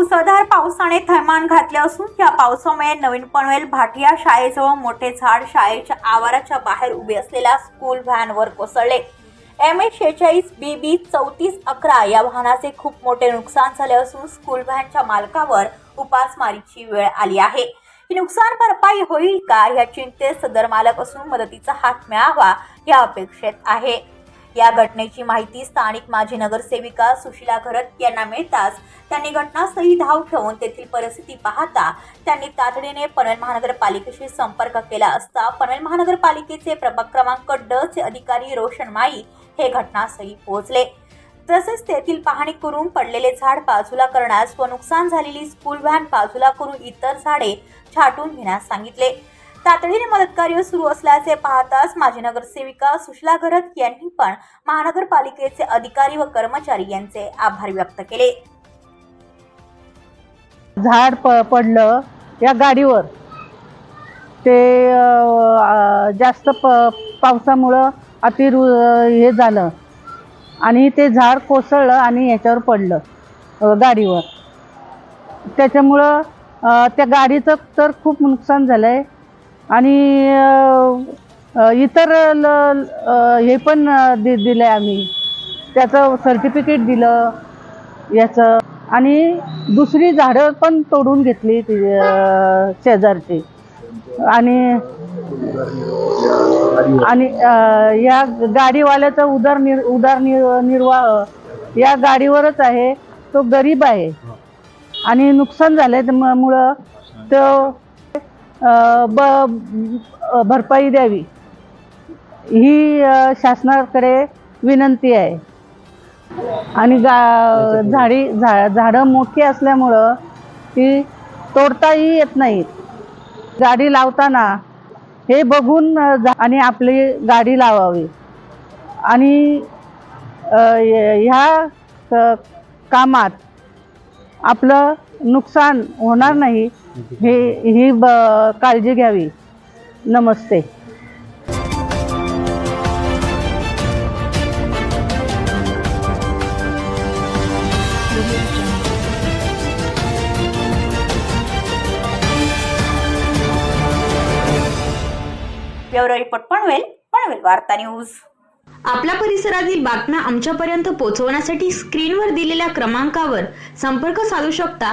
मुसळधार पावसाने थैमान घातले असून या पावसामुळे नवीन पनवेल भाटिया शाळेजवळ मोठे झाड शाळेच्या आवाराच्या बाहेर उभे असलेल्या स्कूल व्हॅनवर कोसळले. एम ए शेहेचाळीस बी बी चौतीस अकरा या वाहनाचे खूप मोठे नुकसान झाले असून स्कूल व्हॅनच्या मालकावर उपासमारीची वेळ आली आहे. ही नुकसान भरपाई होईल का? या चिंतेत सदर मालक असून मदतीचा हात मिळावा या अपेक्षेत आहे. या घटनेची माहिती स्थानिक माजी नगरसेविका सुशिला घरत यांना मिळताच त्यांनी घटनास्थळी धाव ठेवून तेथील परिस्थिती पाहता त्यांनी तातडीने पनवेल महानगरपालिकेशी संपर्क केला असता पनवेल महानगरपालिकेचे प्रभाग क्रमांक ड चे अधिकारी रोशन माई हे घटनास्थळी पोहोचले. तसेच तेथील पाहणी करून पडलेले झाड बाजूला करण्यास व नुकसान झालेली स्कूल व्हॅन बाजूला करून इतर झाडे छाटून घेण्यास सांगितले. तातडीने मदतकार्य सुरू असल्याचे पाहताच माजी नगरसेविका सुशला घरत यांनी पण महानगरपालिकेचे अधिकारी व कर्मचारी यांचे आभार व्यक्त केले. झाड प पडलं या गाडीवर. ते जास्त प पावसामुळं अतिरु हे झालं. आणि ते झाड कोसळलं आणि याच्यावर पडलं गाडीवर. त्याच्यामुळं त्या गाडीचं तर खूप नुकसान झालं आहे आणि इतर ल हे पण दि दिलं आहे आम्ही. त्याचं सर्टिफिकेट दिलं याचं. आणि दुसरी झाडं पण तोडून घेतली ती, शेजारची. आणि आणि या गाडीवाल्याचा उदरनिर उदरनिर् निर्वाह या गाडीवरच आहे. तो गरीब आहे. आणि नुकसान झालं मुळं तो ब भरपाई द्यावी. ही शासनाकडे विनंती आहे. आणि गा झाडी झा झाडं मोठी असल्यामुळं ती तोडताही येत नाहीत. गाडी लावताना हे बघून आणि आपली गाडी लावावी. आणि ह्या कामात आपलं नुकसान होणार नाही हे ही ब काळजी घ्यावी. नमस्ते. Bureau report Panvel Panvel Varta news. आपल्या परिसरातील बातम्या आमच्यापर्यंत पोहोचवण्यासाठी स्क्रीनवर दिलेल्या क्रमांकावर संपर्क साधू शकता